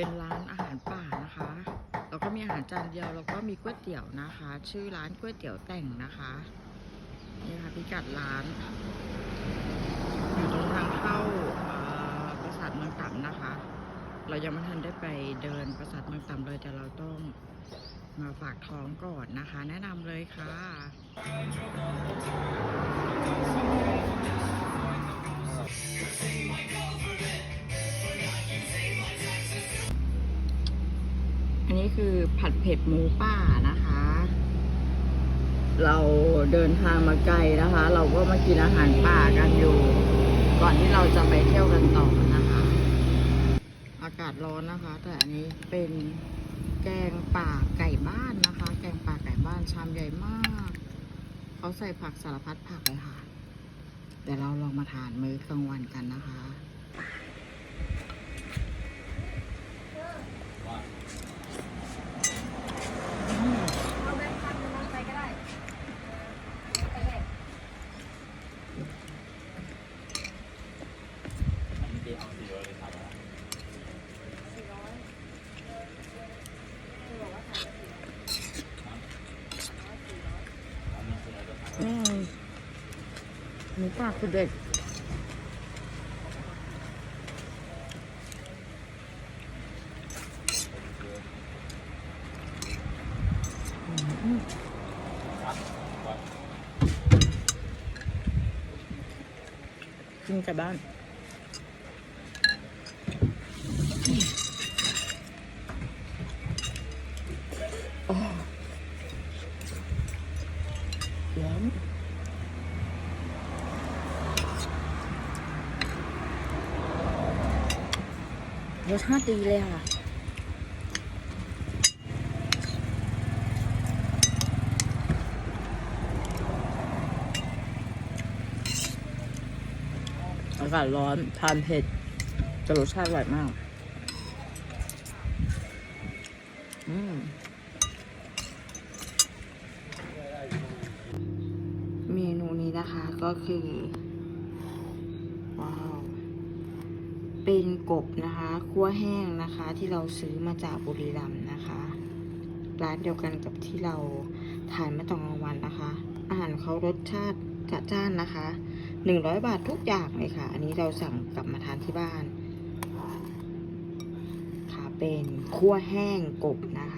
เป็นร้านอาหารป่านะคะ แล้วก็มีอาหารจานเดียวแล้วก็มีก๋วยเตี๋ยวนะคะ ชื่อร้านก๋วยเตี๋ยวแต่งนะคะนี่ค่ะพิกัดร้าน อยู่ตรงทางเข้าปราสาทเมืองต่ำนะคะ เรายังไม่ทันได้ไปเดินปราสาทเมืองต่ำเลยแต่เราต้องมาฝากท้องก่อนนะคะ แนะนำเลยค่ะ อันนี้คือผัดเผ็ดหมูป่านะคะ เราเดินทางมาไกลนะคะ เราก็มากินอาหารป่ากันอยู่ ก่อนที่เราจะไปเที่ยวกันต่อนะคะ อากาศร้อนนะคะ แต่อันนี้เป็นแกงป่าไก่บ้านนะคะ แกงป่าไก่บ้านชามใหญ่มาก เขาใส่ผักสารพัดผักเลยค่ะเดี๋ยวเราลองมาทานมื้อกลางวันกันนะคะ เอาแบงค์พันหนึ่งมาใส่ก็ได้ไปเลย อืม หมูป่าคือเด็ดกินกับบ้านโอ้ร้อน รสชาติดีเลยค่ะ อากาศร้อน ทานเผ็ดจะรสชาติอร่อยมาก อืมเมนูนี้นะคะก็คือ ว้าว เป็นกบนะคะคั่วแห้งนะคะที่เราซื้อมาจากบุรีรัมย์นะคะ ร้านเดียวกันกับที่เราทานมื่อตอนกลางวันนะคะ อาหารเขารสชาติจัดจ้านนะคะหนึ่งร้อยบาททุกอย่างเลยค่ะ อันนี้เราสั่งกลับมาทานที่บ้าน ค่ะเป็นคั่วแห้งกบนะคะ